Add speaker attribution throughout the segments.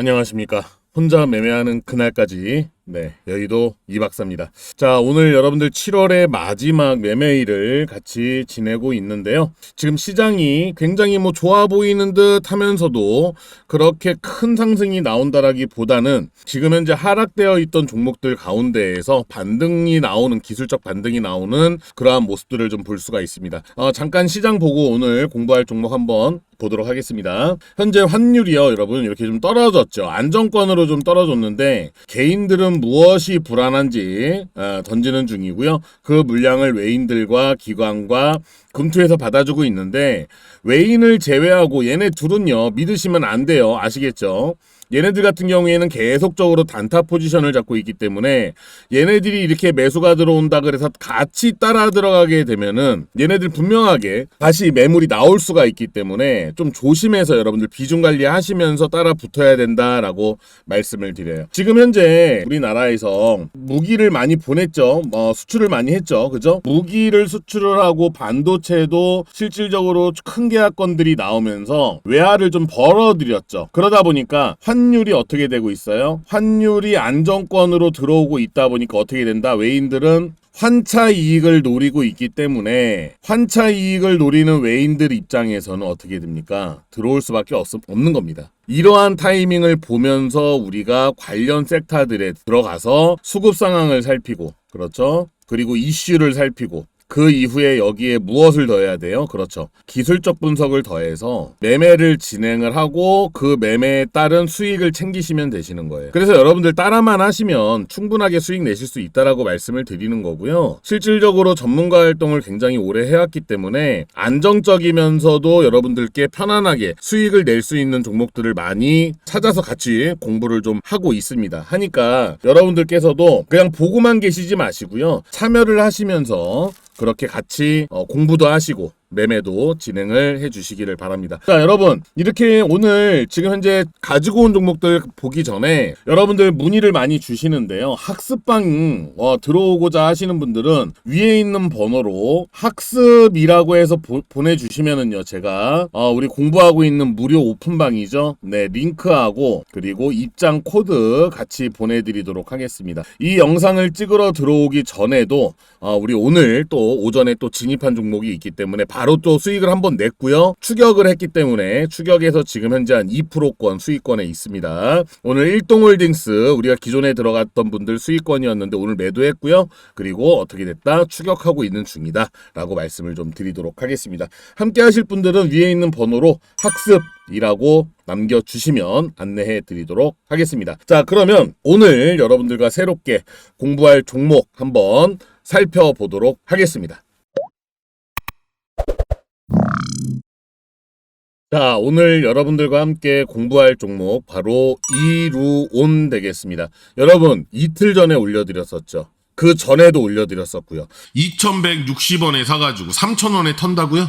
Speaker 1: 안녕하십니까. 혼자 매매하는 그날까지 네 여의도 이박사입니다. 자 오늘 여러분들 7월의 마지막 매매일을 같이 지내고 있는데요. 지금 시장이 굉장히 뭐 좋아 보이는 듯 하면서도 그렇게 큰 상승이 나온다라기보다는 지금 현재 하락되어 있던 종목들 가운데에서 반등이 나오는 기술적 반등이 나오는 그러한 모습들을 좀 볼 수가 있습니다. 어, 잠깐 시장 보고 오늘 공부할 종목 한번 보도록 하겠습니다. 현재 환율이요, 여러분 이렇게 좀 떨어졌죠. 안정권으로 좀 떨어졌는데 개인들은 무엇이 불안한지 어, 던지는 중이고요. 그 물량을 외인들과 기관과 금투에서 받아주고 있는데 외인을 제외하고 얘네 둘은요 믿으시면 안 돼요. 아시겠죠? 얘네들 같은 경우에는 계속적으로 단타 포지션을 잡고 있기 때문에 얘네들이 이렇게 매수가 들어온다 그래서 같이 따라 들어가게 되면은 얘네들 분명하게 다시 매물이 나올 수가 있기 때문에 좀 조심해서 여러분들 비중 관리하시면서 따라 붙어야 된다라고 말씀을 드려요. 지금 현재 우리나라에서 무기를 많이 보냈죠. 어, 수출을 많이 했죠. 그죠? 무기를 수출을 하고 반도체도 실질적으로 큰 계약건들이 나오면서 외화를 좀 벌어들였죠. 그러다 보니까 환 율이 어떻게 되고 있어요? 환율이 안정권으로 들어오고 있다 보니까 어떻게 된다? 외인들은 환차 이익을 노리고 있기 때문에 환차 이익을 노리는 외인들 입장에서는 어떻게 됩니까? 들어올 수밖에 없, 없는 겁니다. 이러한 타이밍을 보면서 우리가 관련 섹터들에 들어가서 수급 상황을 살피고 그렇죠? 그리고 이슈를 살피고 그 이후에 여기에 무엇을 더해야 돼요? 그렇죠. 기술적 분석을 더해서 매매를 진행을 하고 그 매매에 따른 수익을 챙기시면 되시는 거예요. 그래서 여러분들 따라만 하시면 충분하게 수익 내실 수 있다라고 말씀을 드리는 거고요. 실질적으로 전문가 활동을 굉장히 오래 해왔기 때문에 안정적이면서도 여러분들께 편안하게 수익을 낼 수 있는 종목들을 많이 찾아서 같이 공부를 좀 하고 있습니다. 하니까 여러분들께서도 그냥 보고만 계시지 마시고요. 참여를 하시면서 그렇게 같이 어, 공부도 하시고 매매도 진행을 해 주시기를 바랍니다. 자, 여러분. 이렇게 오늘 지금 현재 가지고 온 종목들 보기 전에 여러분들 문의를 많이 주시는데요. 학습방 어, 들어오고자 하시는 분들은 위에 있는 번호로 학습이라고 해서 보, 보내주시면은요. 제가 어, 우리 공부하고 있는 무료 오픈방이죠. 네, 링크하고 그리고 입장 코드 같이 보내드리도록 하겠습니다. 이 영상을 찍으러 들어오기 전에도 어, 우리 오늘 또 오전에 또 진입한 종목이 있기 때문에 바로 또 수익을 한번 냈고요. 추격을 했기 때문에 추격에서 지금 현재 한 2%권 수익권에 있습니다. 오늘 1동홀딩스 우리가 기존에 들어갔던 분들 수익권이었는데 오늘 매도했고요. 그리고 어떻게 됐다? 추격하고 있는 중이다. 라고 말씀을 좀 드리도록 하겠습니다. 함께 하실 분들은 위에 있는 번호로 학습 이라고 남겨주시면 안내해 드리도록 하겠습니다. 자, 그러면 오늘 여러분들과 새롭게 공부할 종목 한번 살펴보도록 하겠습니다. 자, 오늘 여러분들과 함께 공부할 종목 바로 이루온 되겠습니다. 여러분, 이틀 전에 올려드렸었죠. 그 전에도 올려드렸었고요.
Speaker 2: 2,160원에 사가지고 3,000원에 턴다고요?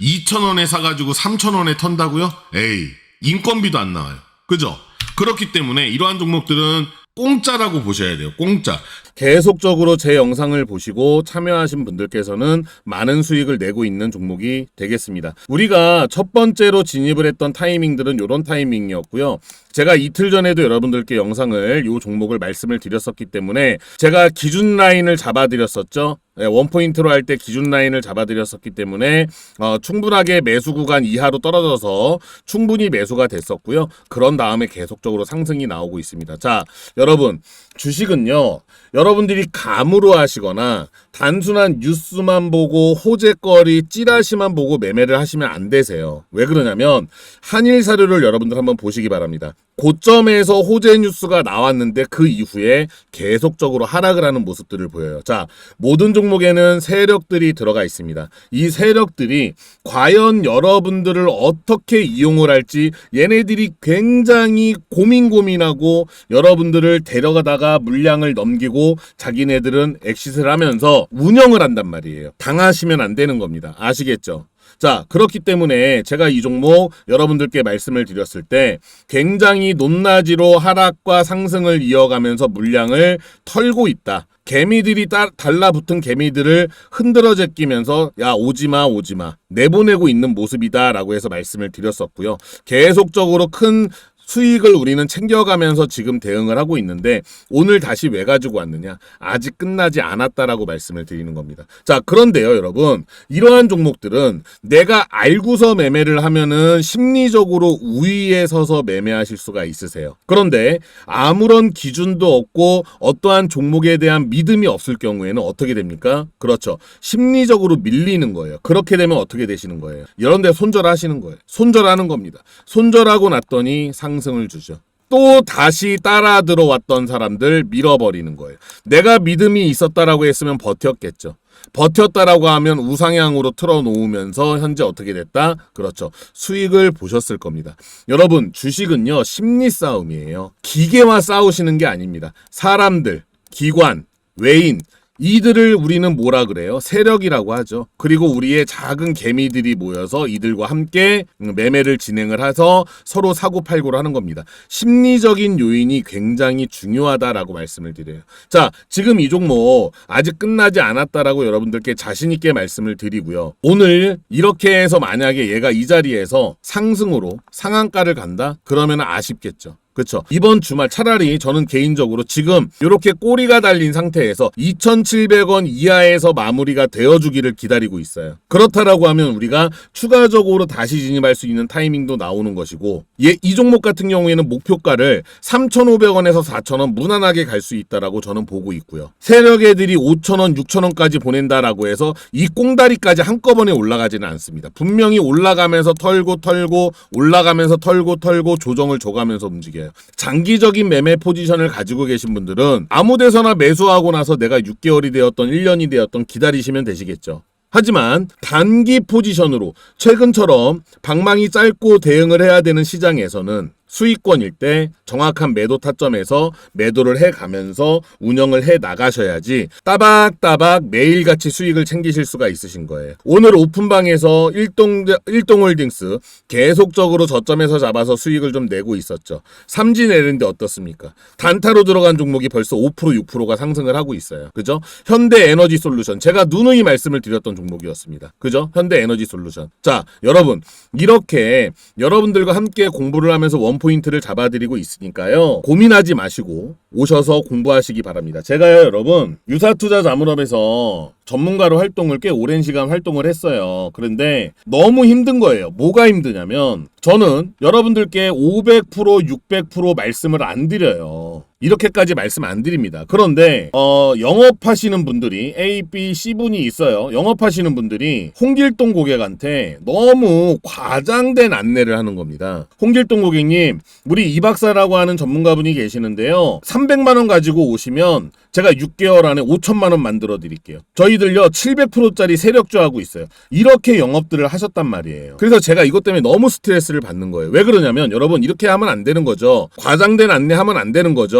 Speaker 2: 2,000원에 사가지고 3,000원에 턴다고요? 에이, 인건비도 안 나와요. 그죠? 그렇기 때문에 이러한 종목들은 공짜라고 보셔야 돼요. 공짜.
Speaker 1: 계속적으로 제 영상을 보시고 참여하신 분들께서는 많은 수익을 내고 있는 종목이 되겠습니다. 우리가 첫 번째로 진입을 했던 타이밍들은 이런 타이밍이었고요. 제가 이틀 전에도 여러분들께 영상을 이 종목을 말씀을 드렸었기 때문에 제가 기준 라인을 잡아드렸었죠. 네, 원포인트로 할 때 기준 라인을 잡아드렸었기 때문에 어, 충분하게 매수 구간 이하로 떨어져서 충분히 매수가 됐었고요. 그런 다음에 계속적으로 상승이 나오고 있습니다. 자, 여러분 주식은요. 여러분들이 감으로 하시거나 단순한 뉴스만 보고 호재거리 찌라시만 보고 매매를 하시면 안 되세요. 왜 그러냐면 한일 사료를 여러분들 한번 보시기 바랍니다. 고점에서 호재 뉴스가 나왔는데 그 이후에 계속적으로 하락을 하는 모습들을 보여요. 자, 모든 종목에는 세력들이 들어가 있습니다. 이 세력들이 과연 여러분들을 어떻게 이용을 할지 얘네들이 굉장히 고민 고민하고 여러분들을 데려가다가 물량을 넘기고 자기네들은 엑시트를 하면서 운영을 한단 말이에요. 당하시면 안 되는 겁니다. 아시겠죠? 자, 그렇기 때문에 제가 이 종목 여러분들께 말씀을 드렸을 때 굉장히 높낮이로 하락과 상승을 이어가면서 물량을 털고 있다. 개미들이 따, 달라붙은 개미들을 흔들어 제끼면서 야 오지마 오지마 내보내고 있는 모습이다 라고 해서 말씀을 드렸었고요. 계속적으로 큰 수익을 우리는 챙겨가면서 지금 대응을 하고 있는데 오늘 다시 왜 가지고 왔느냐? 아직 끝나지 않았다라고 말씀을 드리는 겁니다. 자, 그런데요, 여러분. 이러한 종목들은 내가 알고서 매매를 하면은 심리적으로 우위에 서서 매매하실 수가 있으세요. 그런데 아무런 기준도 없고 어떠한 종목에 대한 믿음이 없을 경우에는 어떻게 됩니까? 그렇죠. 심리적으로 밀리는 거예요. 그렇게 되면 어떻게 되시는 거예요? 이런 데 손절하시는 거예요. 손절하는 겁니다. 손절하고 났더니 상 승을 주죠. 또 다시 따라 들어왔던 사람들 밀어버리는 거예요. 내가 믿음이 있었다라고 했으면 버텼겠죠. 버텼다라고 하면 우상향으로 틀어놓으면서 현재 어떻게 됐다? 그렇죠. 수익을 보셨을 겁니다. 여러분, 주식은요, 심리 싸움이에요. 기계와 싸우시는 게 아닙니다. 사람들, 기관, 외인, 이들을 우리는 뭐라 그래요? 세력이라고 하죠. 그리고 우리의 작은 개미들이 모여서 이들과 함께 매매를 진행을 해서 서로 사고팔고를 하는 겁니다. 심리적인 요인이 굉장히 중요하다라고 말씀을 드려요. 자, 지금 이 종목 아직 끝나지 않았다라고 여러분들께 자신있게 말씀을 드리고요. 오늘 이렇게 해서 만약에 얘가 이 자리에서 상승으로 상한가를 간다? 그러면 아쉽겠죠. 그렇죠. 이번 주말 차라리 저는 개인적으로 지금 이렇게 꼬리가 달린 상태에서 2,700원 이하에서 마무리가 되어주기를 기다리고 있어요. 그렇다라고 하면 우리가 추가적으로 다시 진입할 수 있는 타이밍도 나오는 것이고, 예, 이 종목 같은 경우에는 목표가를 3,500원에서 4,000원 무난하게 갈 수 있다라고 저는 보고 있고요. 세력 애들이 5,000원, 6,000원까지 보낸다라고 해서 이 꽁다리까지 한꺼번에 올라가지는 않습니다. 분명히 올라가면서 털고 털고 올라가면서 털고 털고 조정을 줘가면서 움직여 요. 장기적인 매매 포지션을 가지고 계신 분들은 아무 데서나 매수하고 나서 내가 6개월이 되었던 1년이 되었던 기다리시면 되시겠죠. 하지만 단기 포지션으로 최근처럼 방망이 짧고 대응을 해야 되는 시장에서는 수익권일 때 정확한 매도 타점에서 매도를 해 가면서 운영을 해 나가셔야지 따박따박 매일같이 수익을 챙기실 수가 있으신 거예요. 오늘 오픈방에서 일동 일동홀딩스 계속적으로 저점에서 잡아서 수익을 좀 내고 있었죠. 삼진 에랜드 어떻습니까? 단타로 들어간 종목이 벌써 5% 6%가 상승을 하고 있어요. 그죠? 현대 에너지 솔루션 제가 누누이 말씀을 드렸던 종목이었습니다. 그죠? 현대 에너지 솔루션. 자, 여러분 이렇게 여러분들과 함께 공부를 하면서 원 포인트를 잡아드리고 있으니까요. 고민하지 마시고 오셔서 공부하시기 바랍니다. 제가요, 여러분, 유사투자 자문업에서 전문가로 활동을 꽤 오랜 시간 활동을 했어요. 그런데 너무 힘든 거예요. 뭐가 힘드냐면 저는 여러분들께 500%, 600% 말씀을 안 드려요. 이렇게까지 말씀 안 드립니다. 그런데 어, 영업하시는 분들이 A, B, C 분이 있어요. 영업하시는 분들이 홍길동 고객한테 너무 과장된 안내를 하는 겁니다. 홍길동 고객님, 우리 이 박사라고 하는 전문가분이 계시는데요. 300만 원 가지고 오시면 제가 6개월 안에 5천만 원 만들어 드릴게요. 저희들요 700%짜리 세력주 하고 있어요. 이렇게 영업들을 하셨단 말이에요. 그래서 제가 이것 때문에 너무 스트레스를 받는 거예요. 왜 그러냐면 여러분 이렇게 하면 안 되는 거죠. 과장된 안내하면 안 되는 거죠.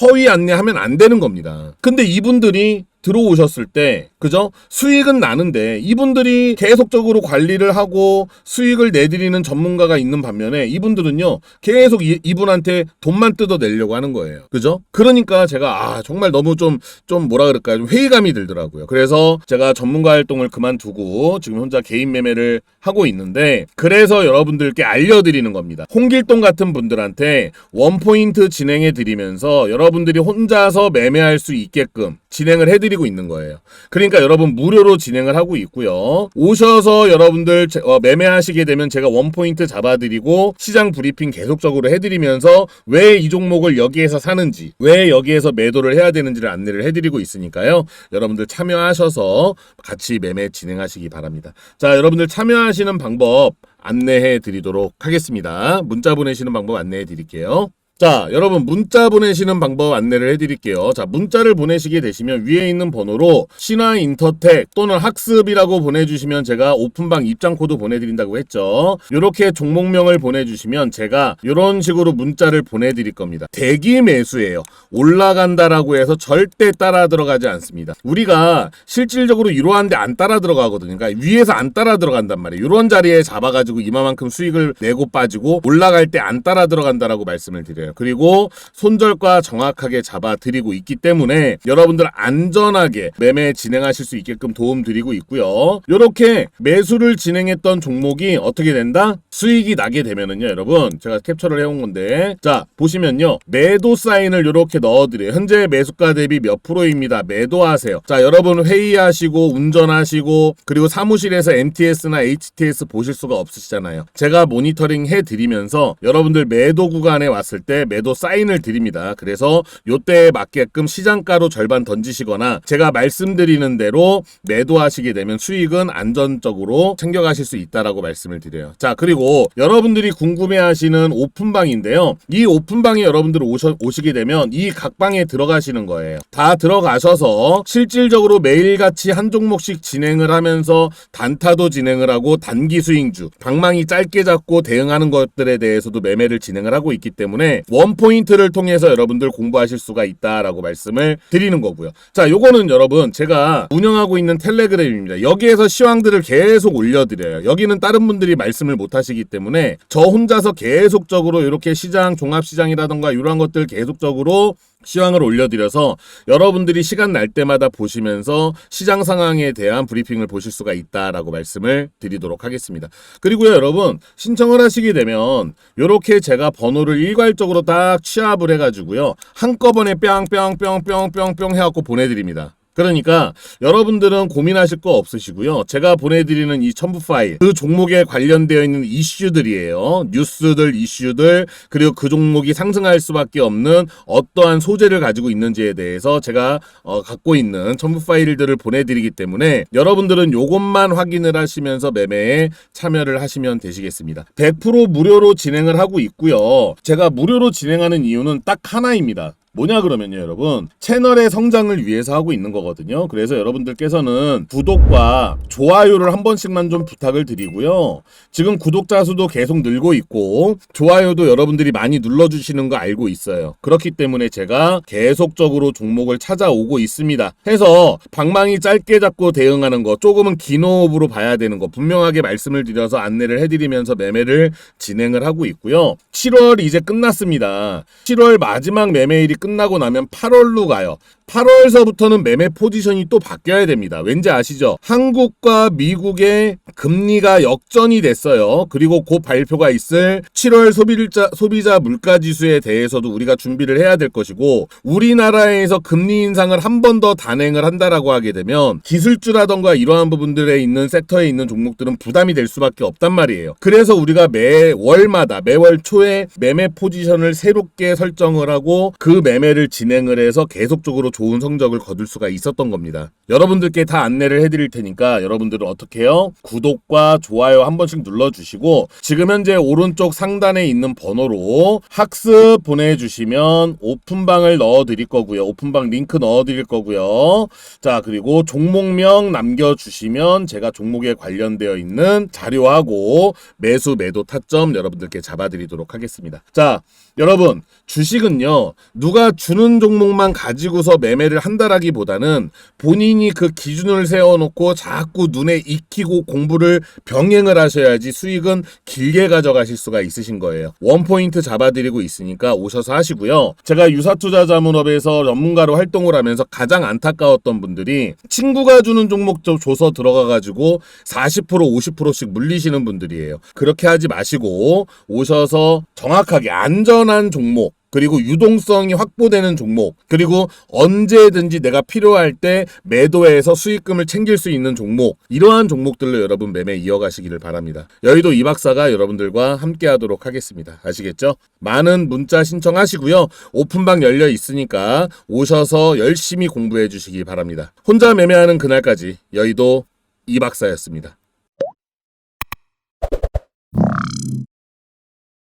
Speaker 1: 허위 안내하면 안 되는 겁니다. 근데 이분들이 들어오셨을 때, 그죠? 수익은 나는데, 이분들이 계속적으로 관리를 하고 수익을 내드리는 전문가가 있는 반면에, 이분들은요, 계속 이, 이분한테 돈만 뜯어내려고 하는 거예요. 그죠? 그러니까 제가, 아, 정말 너무 좀, 좀 뭐라 그럴까요? 좀 회의감이 들더라고요. 그래서 제가 전문가 활동을 그만두고, 지금 혼자 개인 매매를 하고 있는데, 그래서 여러분들께 알려드리는 겁니다. 홍길동 같은 분들한테 원포인트 진행해 드리면서, 여러분들이 혼자서 매매할 수 있게끔 진행을 해드리고 있는 거예요. 그러니까 여러분 무료로 진행을 하고 있고요. 오셔서 여러분들 제- 어, 매매하시게 되면 제가 원포인트 잡아드리고 시장 브리핑 계속적으로 해드리면서 왜 이 종목을 여기에서 사는지, 왜 여기에서 매도를 해야 되는지를 안내를 해드리고 있으니까요. 여러분들 참여하셔서 같이 매매 진행하시기 바랍니다. 자, 여러분들 참여하시는 방법 안내해 드리도록 하겠습니다. 문자 보내시는 방법 안내해 드릴게요. 자, 여러분 문자 보내시는 방법 안내를 해드릴게요. 자, 문자를 보내시게 되시면 위에 있는 번호로 신화 인터텍 또는 학습이라고 보내주시면 제가 오픈방 입장 코드 보내드린다고 했죠. 이렇게 종목명을 보내주시면 제가 이런 식으로 문자를 보내드릴 겁니다. 대기 매수예요. 올라간다라고 해서 절대 따라 들어가지 않습니다. 우리가 실질적으로 이러한데 안 따라 들어가거든요. 그러니까 위에서 안 따라 들어간단 말이에요. 이런 자리에 잡아가지고 이만큼 수익을 내고 빠지고 올라갈 때 안 따라 들어간다라고 말씀을 드려요. 그리고 손절과 정확하게 잡아드리고 있기 때문에 여러분들 안전하게 매매 진행하실 수 있게끔 도움 드리고 있고요. 이렇게 매수를 진행했던 종목이 어떻게 된다? 수익이 나게 되면은요, 여러분. 제가 캡처를 해온 건데. 자, 보시면요. 매도 사인을 이렇게 넣어드려요. 현재 매수가 대비 몇 프로입니다. 매도하세요. 자, 여러분 회의하시고, 운전하시고, 그리고 사무실에서 MTS나 HTS 보실 수가 없으시잖아요. 제가 모니터링 해드리면서 여러분들 매도 구간에 왔을 때 매도 사인을 드립니다. 그래서 요때에 맞게끔 시장가로 절반 던지시거나 제가 말씀드리는 대로 매도하시게 되면 수익은 안전적으로 챙겨가실 수 있다라고 말씀을 드려요. 자, 그리고 여러분들이 궁금해하시는 오픈방인데요. 이 오픈방에 여러분들 오셔, 오시게 되면 이 각방에 들어가시는 거예요. 다 들어가셔서 실질적으로 매일같이 한 종목씩 진행을 하면서 단타도 진행을 하고 단기 스윙주, 방망이 짧게 잡고 대응하는 것들에 대해서도 매매를 진행을 하고 있기 때문에 원 포인트를 통해서 여러분들 공부하실 수가 있다라고 말씀을 드리는 거고요. 자, 요거는 여러분 제가 운영하고 있는 텔레그램입니다. 여기에서 시황들을 계속 올려드려요. 여기는 다른 분들이 말씀을 못 하시기 때문에 저 혼자서 계속적으로 이렇게 시장, 종합시장이라던가 이런 것들 계속적으로 시황을 올려드려서 여러분들이 시간 날 때마다 보시면서 시장 상황에 대한 브리핑을 보실 수가 있다라고 말씀을 드리도록 하겠습니다. 그리고요, 여러분 신청을 하시게 되면 이렇게 제가 번호를 일괄적으로 딱 취합을 해가지고요 한꺼번에 뿅뿅뿅뿅뿅뿅 해갖고 보내드립니다. 그러니까 여러분들은 고민하실 거 없으시고요. 제가 보내드리는 이 첨부 파일, 그 종목에 관련되어 있는 이슈들이에요. 뉴스들, 이슈들, 그리고 그 종목이 상승할 수밖에 없는 어떠한 소재를 가지고 있는지에 대해서 제가 어, 갖고 있는 첨부 파일들을 보내드리기 때문에 여러분들은 요것만 확인을 하시면서 매매에 참여를 하시면 되시겠습니다. 100% 무료로 진행을 하고 있고요. 제가 무료로 진행하는 이유는 딱 하나입니다. 뭐냐 그러면요 여러분? 채널의 성장을 위해서 하고 있는 거거든요. 그래서 여러분들께서는 구독과 좋아요를 한 번씩만 좀 부탁을 드리고요. 지금 구독자 수도 계속 늘고 있고 좋아요도 여러분들이 많이 눌러주시는 거 알고 있어요. 그렇기 때문에 제가 계속적으로 종목을 찾아오고 있습니다. 해서 방망이 짧게 잡고 대응하는 거 조금은 긴 호흡으로 봐야 되는 거 분명하게 말씀을 드려서 안내를 해드리면서 매매를 진행을 하고 있고요. 7월 이제 끝났습니다. 7월 마지막 매매일이 끝나고 나면 8월로 가요. 8월서부터는 매매 포지션이 또 바뀌어야 됩니다. 왠지 아시죠? 한국과 미국의 금리가 역전이 됐어요. 그리고 곧 발표가 있을 7월 소비자, 소비자 물가 지수에 대해서도 우리가 준비를 해야 될 것이고, 우리나라에서 금리 인상을 한 번 더 단행을 한다라고 하게 되면, 기술주라던가 이러한 부분들에 있는 섹터에 있는 종목들은 부담이 될 수밖에 없단 말이에요. 그래서 우리가 매월마다, 매월 초에 매매 포지션을 새롭게 설정을 하고, 그 매매를 진행을 해서 계속적으로 좋은 성적을 거둘 수가 있었던 겁니다. 여러분들께 다 안내를 해드릴 테니까 여러분들은 어떻게 해요? 구독과 좋아요 한 번씩 눌러주시고 지금 현재 오른쪽 상단에 있는 번호로 학습 보내주시면 오픈방을 넣어드릴 거고요. 오픈방 링크 넣어드릴 거고요. 자 그리고 종목명 남겨주시면 제가 종목에 관련되어 있는 자료하고 매수 매도 타점 여러분들께 잡아드리도록 하겠습니다. 자 여러분 주식은요 누가 주는 종목만 가지고서 매매를 한다라기보다는 본인이 그 기준을 세워놓고 자꾸 눈에 익히고 공부를 병행을 하셔야지 수익은 길게 가져가실 수가 있으신 거예요. 원포인트 잡아드리고 있으니까 오셔서 하시고요. 제가 유사투자자문업에서 전문가로 활동을 하면서 가장 안타까웠던 분들이 친구가 주는 종목 좀 줘서 들어가가지고 40% 50%씩 물리시는 분들이에요. 그렇게 하지 마시고 오셔서 정확하게 안전한 종목 그리고 유동성이 확보되는 종목, 그리고 언제든지 내가 필요할 때 매도해서 수익금을 챙길 수 있는 종목, 이러한 종목들로 여러분 매매 이어가시기를 바랍니다. 여의도 이 박사가 여러분들과 함께 하도록 하겠습니다. 아시겠죠? 많은 문자 신청하시고요. 오픈방 열려 있으니까 오셔서 열심히 공부해 주시기 바랍니다. 혼자 매매하는 그날까지 여의도 이 박사였습니다.